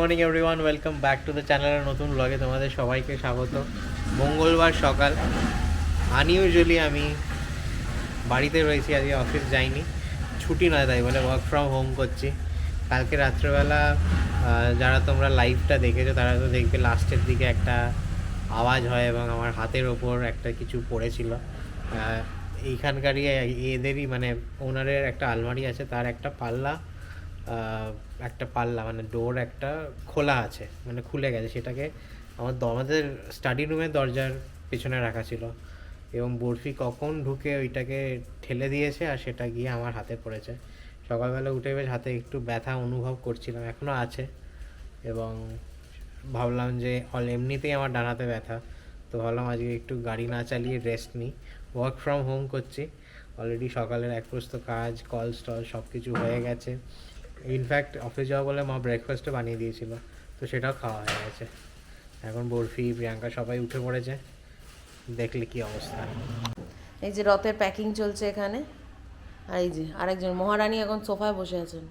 Morning everyone, welcome back to the চ্যানেলের নতুন ব্লগে তোমাদের সবাইকে স্বাগত। মঙ্গলবার সকাল। আনইউজুয়ালি আমি বাড়িতে রয়েছি, আজকে অফিস যাইনি। ছুটি নয় তাই বলে ওয়ার্ক ফ্রম হোম করছি। কালকে রাত্রেবেলা যারা তোমরা লাইভটা দেখেছ, তারা তো দেখবে লাস্টের দিকে একটা আওয়াজ হয় এবং আমার হাতের ওপর একটা কিছু পড়েছিল। এইখানকারই এদেরই মানে ওনারের একটা আলমারি আছে, তার একটা পাল্লা একটা পাল্লা মানে ডোর একটা খোলা আছে মানে খুলে গেছে। সেটাকে আমার আমাদের স্টাডি রুমের দরজার পেছনে রাখা ছিল এবং বরফি কখন ঢুকে ওইটাকে ঠেলে দিয়েছে আর সেটা গিয়ে আমার হাতে পড়েছে। সকালবেলা উঠে বেশ হাতে একটু ব্যথা অনুভব করছিলাম এখনও আছে এবং ভাবলাম যে অল এমনিতেই আমার ডান হাতে ব্যথা, তো ভাবলাম আজকে একটু গাড়ি না চালিয়ে রেস্ট নিই। ওয়ার্ক ফ্রম হোম করছি অলরেডি সকালের এক প্রস্ত কাজ কল স্টল সব কিছু হয়ে গেছে। ইনফ্যাক্ট অফিস যাওয়া বলে মা ব্রেকফাস্টও বানিয়ে দিয়েছিল, তো সেটাও খাওয়া হয়ে গেছে। এখন বরফি, প্রিয়াঙ্কা সবাই উঠে পড়েছে, দেখলে কি অবস্থা। এই যে রথের প্যাকিং চলছে এখানে, আর এই যে আরেকজন, মহারানী এখন সোফায় বসে আছেন।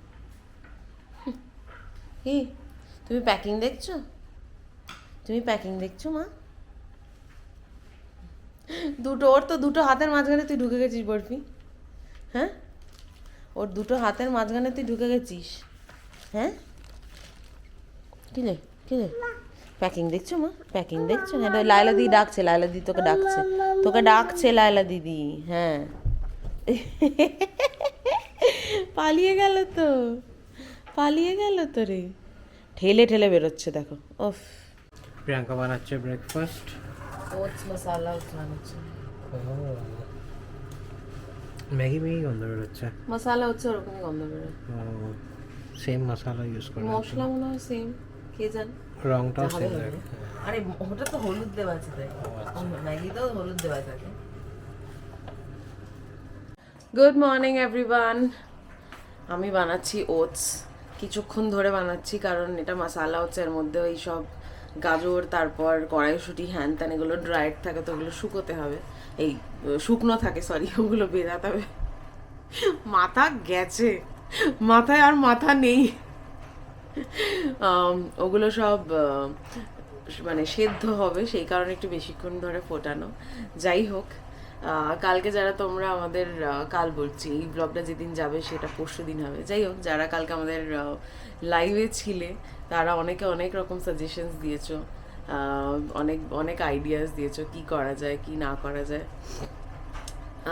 কি তুমি প্যাকিং দেখছ? তুমি প্যাকিং দেখছ, মা? দুটো, ওর তো দুটো হাতের মাঝখানে তুই ঢুকে গেছিস বরফি। হ্যাঁ? ওর দুটো হাতের মাঝখানে তুই ঢুকে গেছিস। হ্যাঁ? কি রে? কি রে? প্যাকিং দেখছ মা? প্যাকিং দেখছ? হ্যাঁ লায়লা দিদি ডাকছে লায়লা দিদি তোকে ডাকছে। তোকে ডাকছে লায়লা দিদি হ্যাঁ। পালিয়ে গেল তো। পালিয়ে গেল তো রে। ঠেলে ঠেলে বেরোচ্ছে দেখো। ওফ প্রিয়াঙ্কা বানাচ্ছে ব্রেকফাস্ট ওটস মশালা বানাচ্ছে ম্যাগি ম্যাগি গন্ধ বেরোচ্ছে। মশালা হচ্ছে ওরকমই গন্ধ বেরোয়। সেম মশলা ইউজ করে মশলা মনে হয় সেম কে জান? রংটাও হবে সেম। আরে ওটা তো হলুদ দেওয়া আছে তাই। ম্যাগিতেও হলুদ দেওয়া থাকে। গুড মর্নিং এভরিওয়ান আমি বানাচ্ছি ওটস। কিছুক্ষণ ধরে বানাচ্ছি কারণ এটা মশালা হচ্ছে এর মধ্যে ওই সব গাজর তারপর কড়াইশুটি হ্যান ত্যান এগুলো ড্রাইড থাকে তো ওগুলো শুকোতে হবে। এই শুকনো থাকে সরি ওগুলো বেরাতে হবে। মাথা গেছে। মাথায় আর মাথা নেই। ওগুলো সব মানে সেদ্ধ হবে, সেই কারণে একটু বেশিক্ষণ ধরে ফোটানো। যাই হোক কালকে যারা তোমরা আমাদের কাল বলছি, এই ব্লগটা যেদিন যাবে সেটা পরশু দিন হবে। যাই হোক, যারা কালকে আমাদের লাইভে ছিলে, তারা অনেকে অনেক রকম সাজেশনস দিয়েছ। অনেক অনেক আইডিয়াস দিয়েছ কি করা যায়, কি না করা যায়।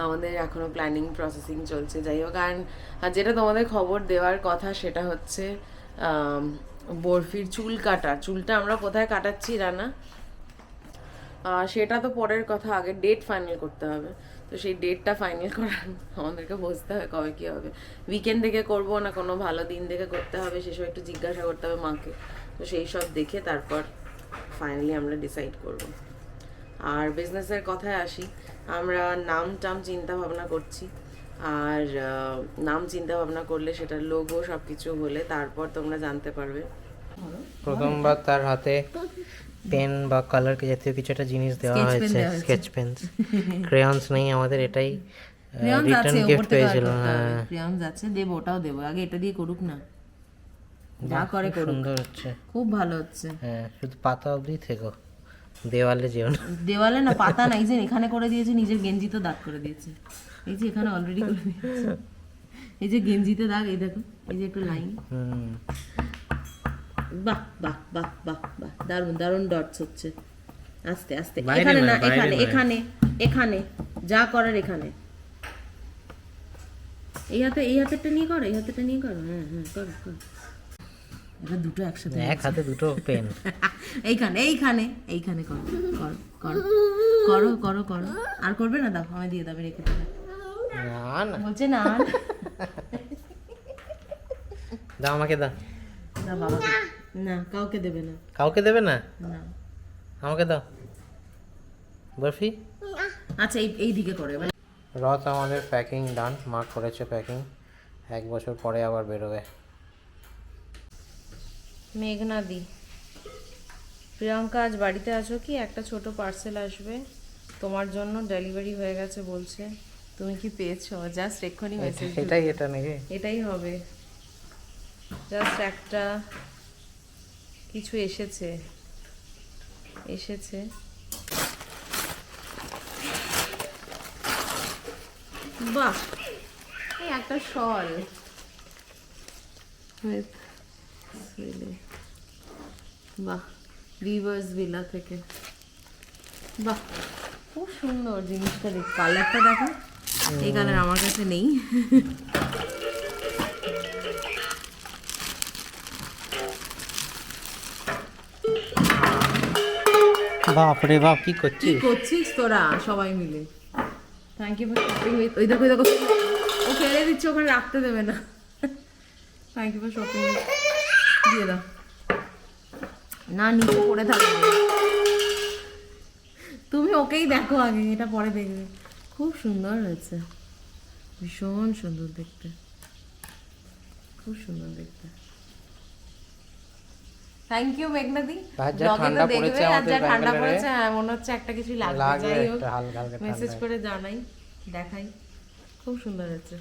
আমাদের এখনও প্ল্যানিং প্রসেসিং চলছে। যাই হোক আর যেটা তোমাদের খবর দেওয়ার কথা সেটা হচ্ছে বরফির চুল কাটা। চুলটা আমরা কোথায় কাটাচ্ছি রানা? সেটা তো পরের কথা। আগে ডেট ফাইনাল করতে হবে। তো সেই ডেটটা ফাইনাল করার আমাদেরকে বুঝতে হবে কবে কী হবে। উইকেন্ড দেখে করব না, কোনো ভালো দিন দেখে করতে হবে। সেসব একটু জিজ্ঞাসা করতে হবে মাকে। তো সেই সব দেখে তারপর ফাইনালি আমরা ডিসাইড করব। আর বিজনেসের কথায় আসি আমরা নাম টাম চিন্তা ভাবনা করছি। আর নাম চিন্তা ভাবনা করলে সেটার লোগো সব কিছু হলে তারপর তোমরা জানতে পারবে। প্রথমবার তার হাতে পেন বা কালার জাতীয় কিছু একটা জিনিস দেওয়া হয়েছে স্কেচ পেন ক্রেয়ন্স নেই আমাদের এটাই রিটার্ন গিফট পেয়েছিল হ্যাঁ। ক্রিয়ামস আছে দেবো ওটাও দেবো আগে এটা দিয়ে করুক না। যা করে করুক। সুন্দর হচ্ছে। খুব ভালো হচ্ছে। হ্যাঁ শুধু পাতা অবধি থেকো। দেওয়ালে যেও না। দেওয়ালে না পাতা নাই যে এখানে করে দিয়েছে নিজের গেঞ্জিতে দাগ করে দিয়েছে। এই যে এখানে অলরেডি করে দিয়েছে। এই যে গেঞ্জিতে দাগ এই দেখো এই যে একটু লাইন হুম। বাহ বাহ বাহ বাহ বাহ দারুণ দারুণ ডটস হচ্ছে। আস্তে আস্তে। এখানে না এখানে এখানে এখানে যা করার এখানে। এই হাতে এই হাতেরটা নিয়ে করো এই হাতেরটা নিয়ে করো। হ্যাঁ হ্যাঁ করো করো। এটা দুটো একসাথে এক হাতে দুটো পেন এইখানে এইখানে এইখানে করো করো করো করো করো করো। আর করবে না দাও আমায় দিয়ে দাও রেখে দেবে না না বলছে না দাও আমাকে দাও। না বাবা। না কাউকে দেবে না। কাউকে দেবে না? না। আমাকে দাও। বরফি? আচ্ছা এই এই দিকে করে রথ আমাদের প্যাকিং ডান মা করেছে প্যাকিং এক বছর পরে আবার বেরোবে। মেঘনা দি। প্রিয়াঙ্কা আজ বাড়িতে আছো কি? একটা ছোট পার্সেল আসবে। তোমার জন্য ডেলিভারি হয়ে গেছে বলছে। তুমি কি পেয়েছ? জাস্ট এক্ষুনি মেসেজ এটাই এটা নাকি? এটাই হবে। জাস্ট একটা কিছু এসেছে। এসেছে। বাহ! এই একটা শল with বাহ রিভার্স ভিলা থেকে। বাহ খুব সুন্দর জিনিসটা দেখ কালারটা দেখো এই কালার আমার কাছে নেই। বাপ রে বাপ কি কি করছিস? করছিস তোরা সবাই মিলে? Thank you for shopping with ওই দেখো ওই দেখো। ও ফেলে দিচ্ছে ওখানে রাখতে দেবে না। থ্যাংক ইউ ফর শপিং দিয়ে দাও। না নিচে পড়ে থাকবে। তুমি ওকেই দেখো আগে এটা পরে দেখবে। খুব সুন্দর হয়েছে। ভীষণ সুন্দর দেখতে। খুব সুন্দর দেখতে। Thank you মেঘনাদি। এ তো ঠান্ডা দেখবে, পড়েছে আর যা ঠান্ডা পড়েছে মনে হচ্ছে একটা কিছু লাগবে। যাই হোক মেসেজ করে জানাই দেখাই। খুব সুন্দর হয়েছে।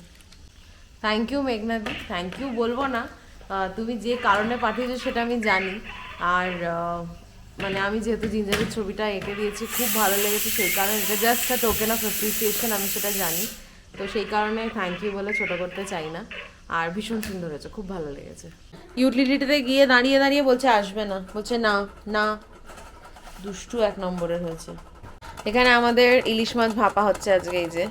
থ্যাংক ইউ মেঘনাদি। থ্যাংক ইউ বলব না। তুমি যে কারণে পাঠিয়েছো সেটা আমি জানি। আর মানে আমি যেহেতু জিঞ্জারের ছবিটা এঁকে দিয়েছি, খুব ভালো লেগেছে। সেই কারণে এটা just a token of appreciation আমি সেটা জানি। তো সেই কারণে থ্যাংক ইউ বলে ছোট করতে চাই না। আর ভীষণ সুন্দর হয়েছে, খুব ভালো লেগেছে। ইউটিলিটিতে গিয়ে দাঁড়িয়ে দাঁড়িয়ে বলছে, আসবে না। বলছে, না না। দুষ্টু এক নম্বরের হয়েছে। এখানে আমাদের ইলিশ মাছ ভাপা হচ্ছে আজকে, এই যে।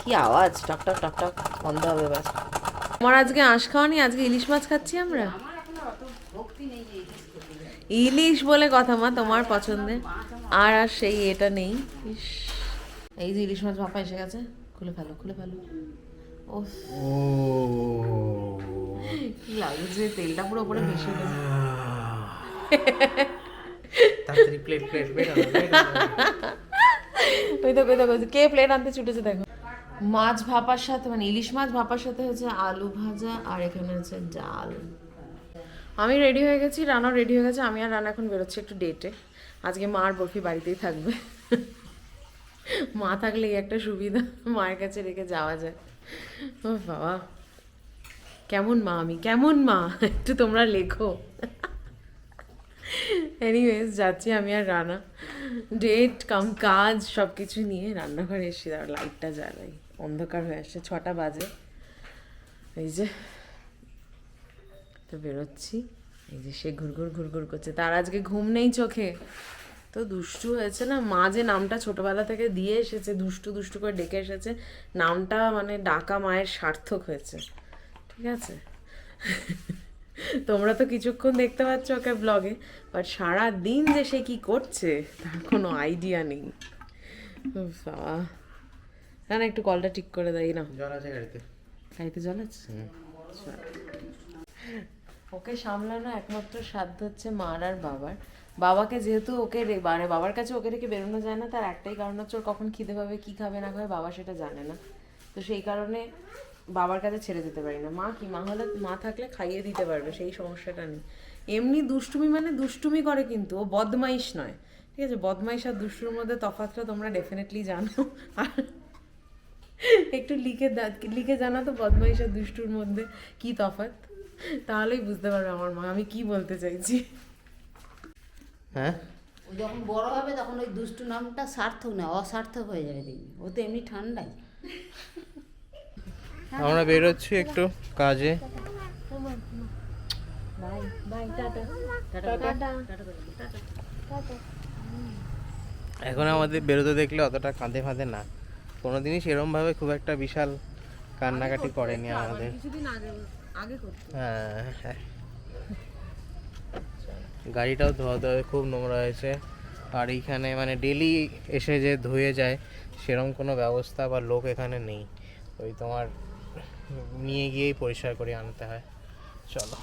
কি আওয়াজ? টক টক টক টক। বন্ধ হবে এবার আমার আজকে আঁশ খাওয়ানি আজকে ইলিশ মাছ খাচ্ছি আমরা। ইলিশ বলে কথা মা তোমার পছন্দের। আর আর সেই এটা নেই। এই যে ইলিশ মাছ ভাপা এসে গেছে খুলে ফেলো খুলে ফেলো। ও ও কি লাগছে তেলটা পুরো উপরে ভেসে গেছে। তাড়াতাড়ি প্লেট প্লেট বের ওই দেখো ওই দেখো কে প্লেট আনতে ছুটেছে দেখো। মাছ ভাপার সাথে মানে ইলিশ মাছ ভাপার সাথে হচ্ছে আলু ভাজা আর এখানে হচ্ছে ডাল। আমি রেডি হয়ে গেছি, রানাও রেডি হয়ে গেছে, আমি আর রানা এখন বেরোচ্ছি একটু ডেটে আজকে মা আর বরফি বাড়িতেই থাকবে। মা থাকলে এই একটা সুবিধা, মায়ের কাছে রেখে যাওয়া যায়। ও বাবা। কেমন মা আমি? কেমন মা? একটু তোমরা লেখো। এনিওয়েজ যাচ্ছি আমি আর রানা। ডেট কাম, কাজ সব কিছু নিয়ে রান্নাঘরে এসে লাইটটা জ্বালাই। অন্ধকার হয়ে আসছে, ছটা বাজে। এই যে, তো বেরোচ্ছি। এই যে সে ঘুরঘুর ঘুরঘুর করছে। তার আজকে ঘুম নেই চোখে। তো দুষ্টু হয়েছে না? মা যে নামটা ছোটবেলা থেকে দিয়ে এসেছে, দুষ্টু দুষ্টু করে ডেকে এসেছে, নামটা মানে ডাকা মায়ের সার্থক হয়েছে। ঠিক আছে? তোমরা তো কিছুক্ষণ দেখতে পাচ্ছ ওকে ব্লগে বাট সারা দিন যে সে কি করছে, তার কোনো আইডিয়া নেই। বাবা। না না একটু কলটা ঠিক করে দেয় না। জল আছে গাড়িতে। গাড়িতে জল আছে। ওকে সামলানো একমাত্র সাধ্য হচ্ছে মার আর বাবার। বাবাকে যেহেতু ওকে রে- মানে বাবার কাছে ওকে রেখে বেরোনো যায় না তার একটাই কারণ হচ্ছে ওর কখন খিদে পাবে কী খাবে না খাবে বাবা সেটা জানে না। তো সেই কারণে বাবার কাছে ছেড়ে দিতে পারি না। মা কি? মা হলে মা থাকলে খাইয়ে দিতে পারবে সেই সমস্যাটা নেই। এমনি দুষ্টুমি মানে দুষ্টুমি করে কিন্তু ও বদমাইশ নয়। ঠিক আছে? বদমাইশ আর দুষ্টুর মধ্যে তফাৎটা তোমরা ডেফিনেটলি জানো। আর একটু লিখে লিখে জানা তো বদমাইশ আর দুষ্টুর মধ্যে কি তফাৎ? তাহলেই বুঝতে পারবে আমার মা আমি কি বলতে চাইছি? হ্যাঁ? যখন বড় হবে তখন ওই দুষ্টু নামটা সার্থক না অসার্থক হয়ে যাবে দেখবি। ও তো এমনি ঠান্ডাই। আমরা বেরোচ্ছি একটু কাজে। এখন আমাদের বেরোতে দেখলে অতটা কাঁদে ফাঁদে না। কোনোদিনই সেরমভাবে খুব একটা বিশাল কান্নাকাটি করেনি আমাদের। হ্যাঁ হ্যাঁ। গাড়িটাও ধোয়া ধোয়া খুব নোংরা হয়েছে। আর এইখানে মানে ডেলি এসে যে ধুয়ে যায় সেরকম কোনো ব্যবস্থা বা লোক এখানে নেই। ওই তোমার নিয়ে গিয়েই পরিষ্কার করে আনতে হয়। চলো।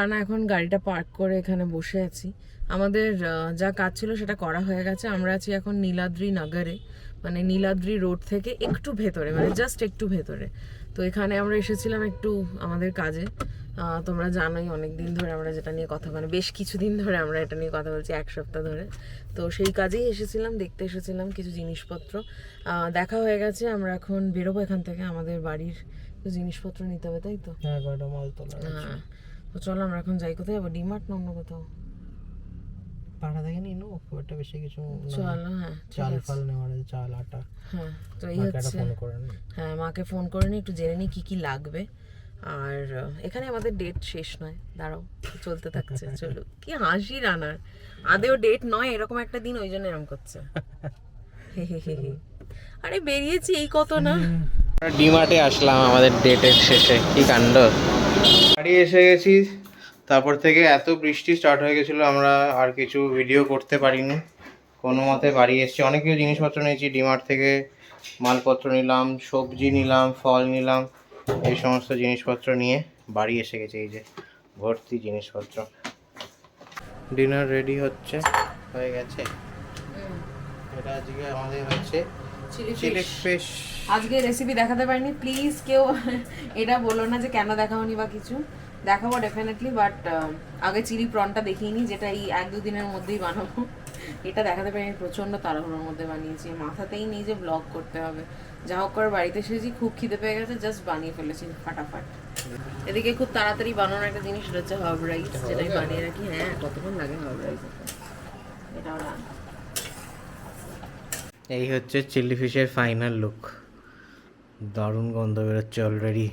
রানা এখন গাড়িটা পার্ক করে এখানে বসে আছি। আমাদের যা কাজ ছিল সেটা করা হয়ে গেছে। আমরা আছি এখন নীলাদ্রি নগরে মানে নীলাদ্রি রোড থেকে একটু ভেতরে মানে জাস্ট একটু ভেতরে। তো এখানে আমরা এসেছিলাম একটু আমাদের কাজে। তোমরা জানোই অনেক দিন ধরে আমরা যেটা নিয়ে কথা মানে বেশ কিছুদিন ধরে আমরা এটা নিয়ে কথা বলছি এক সপ্তাহ ধরে। তো সেই কাজেই এসেছিলাম দেখতে এসেছিলাম কিছু জিনিসপত্র। দেখা হয়ে গেছে আমরা এখন বেরোবো এখান থেকে আমাদের বাড়ির জিনিসপত্র নিতে হবে তাই তো? হ্যাঁ তো চলো আমরা এখন যাই কোথায় যাব? ডিমার্ট না অন্য কোথাও? পাড়া থেকে নিয়ে নেব খুব একটা বেশি কিছু। চলো হ্যাঁ চাল। ফাল নেওয়ার আছে চাল আটা। হ্যাঁ তো এই হচ্ছে ফোন করে নি। হ্যাঁ মাকে ফোন করে নি একটু জেনে নি কি কি লাগবে। আর এখানে আমাদের ডেট শেষ নয়। দাঁড়াও চলতে থাকছে চলো। কি হাসি রানার। আদেও ডেট নয় এরকম একটা দিন ওই জন্য এরকম করছে। আরে বেরিয়েছি এই কত না। ডিমার্টে আসলাম আমাদের ডেটের শেষে। কি কাণ্ড? বাড়ি এসে গেছি। তারপর থেকে এত বৃষ্টি স্টার্ট হয়ে গেছিল আমরা আর কিছু ভিডিও করতে পারিনি। কোনো মতে বাড়ি এসেছি। অনেক কিছু জিনিসপত্র নিয়েছি ডিমার্ট থেকে মালপত্র নিলাম সবজি নিলাম ফল নিলাম এই সমস্ত জিনিসপত্র নিয়ে বাড়ি এসে গেছে এই যে ভর্তি জিনিসপত্র। ডিনার রেডি হচ্ছে হয়ে গেছে? এটা আজকে আমাদের হচ্ছে চিলি ফিশ আজকে রেসিপি দেখাতে পারিনি। প্লিজ কেউ এটা বলো না যে কেন দেখাওনি বা কিছু। দেখাবো ডেফিনেটলি বাট আগে চিলি প্রনটা দেখিয়ে যেটা এই এক দুদিনের মধ্যেই বানাবো। এটা দেখাতে পারিনি প্রচণ্ড তাড়াহুড়োর মধ্যে বানিয়েছি। মাথাতেই নেই যে ব্লগ করতে হবে। যা হোক করে বাড়িতে এসেছি খুব খিদে পেয়ে গেছে জাস্ট বানিয়ে ফেলেছি ফাটাফাট। এদিকে খুব তাড়াতাড়ি বানানোর একটা জিনিস রয়েছে হার্ব রাইস যেটাই বানিয়ে রাখি। হ্যাঁ কতক্ষণ লাগে হার্ব রাইস এটাও না এই হচ্ছে চিলি ফিশের ফাইনাল লুক। দারুণ গন্ধ বেরোচ্ছে অলরেডি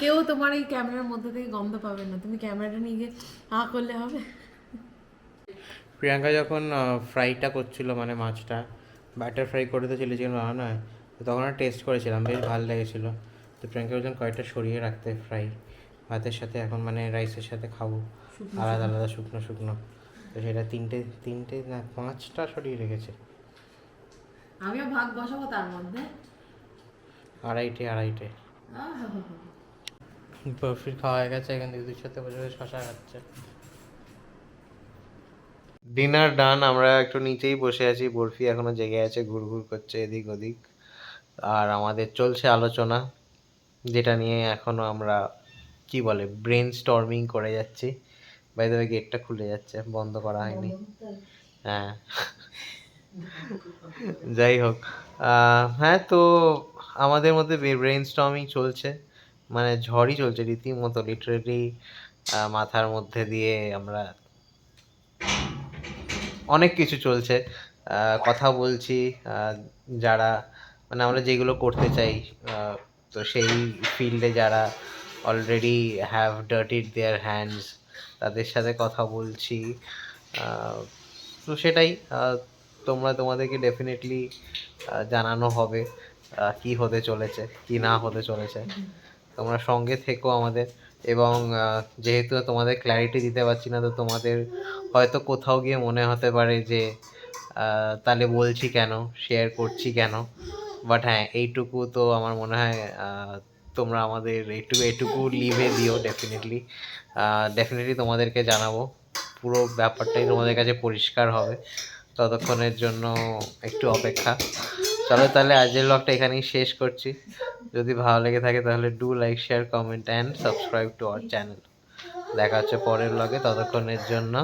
কেউ তোমার এই ক্যামেরার মধ্যে থেকে গন্ধ পাবে না। তুমি ক্যামেরাটা নিয়ে গিয়ে হা করলে হবে। প্রিয়াঙ্কা যখন ফ্রাইটা করছিল মানে মাছটা ব্যাটার ফ্রাই করে তো চিলি চিকেন বানানো হয় তো তখন টেস্ট করেছিলাম বেশ ভালো লেগেছিলো। তো প্রিয়াঙ্কা বলছেন কয়েকটা সরিয়ে রাখতে ফ্রাই ভাতের সাথে এখন মানে রাইসের সাথে খাব। আলাদা আলাদা শুকনো শুকনো। তো সেটা তিনটে তিনটে না পাঁচটা সরিয়ে রেখেছে। আমিও ভাগ বসাবো তার মধ্যে। আড়াইটে আড়াইটে। বরফির খাওয়া হয়ে গেছে এখান থেকে দুই সাথে বসে বসে শশা খাচ্ছে। ডিনার ডান আমরা একটু নিচেই বসে আছি বরফি এখনও জেগে আছে ঘুরঘুর করছে এদিক ওদিক। আর আমাদের চলছে আলোচনা যেটা নিয়ে এখনও আমরা কি বলে ব্রেন স্টর্মিং করে যাচ্ছি। বাই দ্য গেটটা খুলে যাচ্ছে বন্ধ করা হয়নি। হ্যাঁ। যাই হোক হ্যাঁ তো আমাদের মধ্যে ব্রেন স্টর্মিং চলছে। মানে ঝড়ই চলছে রীতিমতো লিটারেলি মাথার মধ্যে দিয়ে আমরা অনেক কিছু চলছে। কথা বলছি যারা মানে আমরা যেগুলো করতে চাই তো সেই ফিল্ডে যারা already have dirtied their hands তাদের সাথে কথা বলছি। তো সেটাই তোমরা তোমাদেরকে ডেফিনেটলি জানানো হবে কি হতে চলেছে, কি না হতে চলেছে। তোমরা সঙ্গে থেকো আমাদের এবং যেহেতু তোমাদের ক্ল্যারিটি দিতে পারছি না, তো তোমাদের হয়তো কোথাও গিয়ে মনে হতে পারে যে তাহলে বলছি কেন শেয়ার করছি কেন? বাট হ্যাঁ এইটুকু তো আমার মনে হয় তোমরা আমাদের এইটুকু এটুকু লিভে দিও ডেফিনেটলি ডেফিনেটলি তোমাদেরকে জানাব। পুরো ব্যাপারটাই তোমাদের কাছে পরিষ্কার হবে। ততক্ষণের জন্য একটু অপেক্ষা। চলো তাহলে আজকের ব্লগটা এখানেই শেষ করছি। যদি ভালো লেগে থাকে তাহলে do like share comment and subscribe to our channel দেখা হচ্ছে পরের ব্লগে ততক্ষণের জন্য